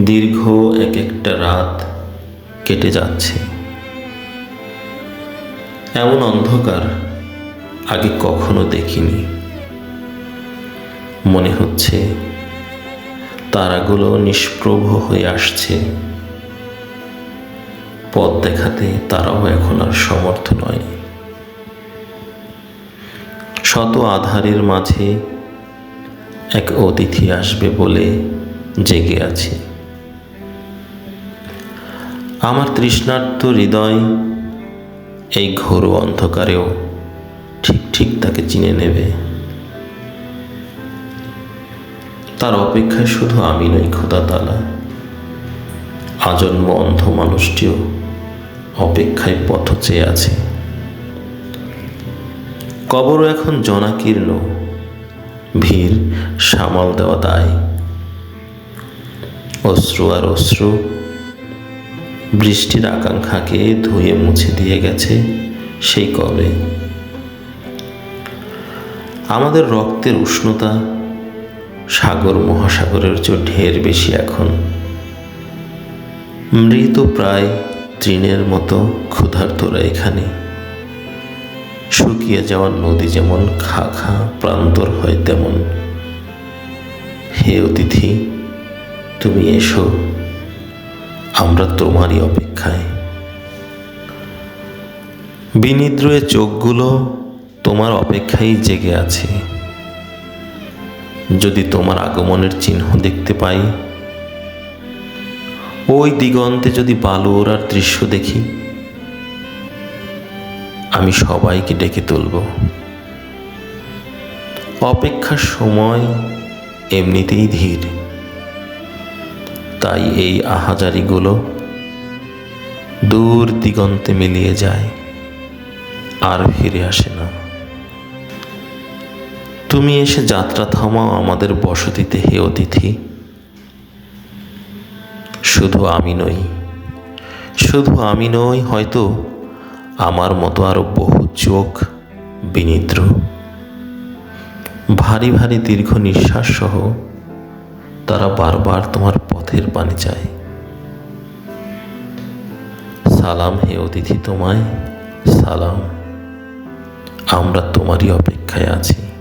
দীর্ঘ এক একটা রাত কেটে যাচ্ছে। এমন অন্ধকার আগে কখনো দেখিনি। মনে হচ্ছে তারাগুলো নিষ্প্রভ হয়ে আসছে। পথ দেখাতে তারাও এখন আর সমর্থ নয়। শত আধারের মাঝে এক অতিথি আসবে বলে জেগে আছি। আমার তৃষ্ণার্ত হৃদয় এই ঘোর অন্ধকারেও ঠিক ঠিক তাকে চিনে নেবে। তার অপেক্ষায় শুধু আমি নই খোদা তালা আজন্ম অন্ধ মানুষটিও অপেক্ষায় পথ চেয়ে আছে। কবরও এখন জনাকীর্ণ, ভিড় সামাল দেওয়া দায়। অশ্রু আর অশ্রু বৃষ্টির আকাঙ্ক্ষাকে ধুয়ে মুছে দিয়ে গেছে সেই কবে। আমাদের রক্তের উষ্ণতা সাগর মহাসাগরের চেয়ে ঢের বেশি এখন। মৃত প্রায় তৃণের মতো ক্ষুধার্তরা এখানে। শুকিয়ে যাওয়া নদী যেমন খা খা প্রান্তর হয় তেমন। হে অতিথি, তুমি এসো। আমরা তোমারই অপেক্ষায়। বিনিদ্রয়ে চোখগুলো তোমার অপেক্ষায় জেগে আছে। যদি তোমার আগমনের চিহ্ন দেখতে পাই, ওই দিগন্তে যদি বালু ওড়ার দৃশ্য দেখি, আমি সবাইকে ডেকে তুলব। অপেক্ষার সময় এমনিতেই ধীর। তাই এই আহাজারিগুলো দূর দিগন্তে মিলিয়ে যায়, আর ফিরে আসে না। তুমি এসে যাত্রা থামাও আমাদের বসতিতে, হে অতিথি। শুধু আমি নই, শুধু আমি নই, হয়তো আমার মতো আরও বহু চোখ বিনিদ্র। ভারী ভারী দীর্ঘ নিঃশ্বাস সহ তারা বারবার তোমার পথের পানি চায়। সালাম হে অতিথি তোমায়, সালাম। আমরা তোমারই অপেক্ষায় আছি।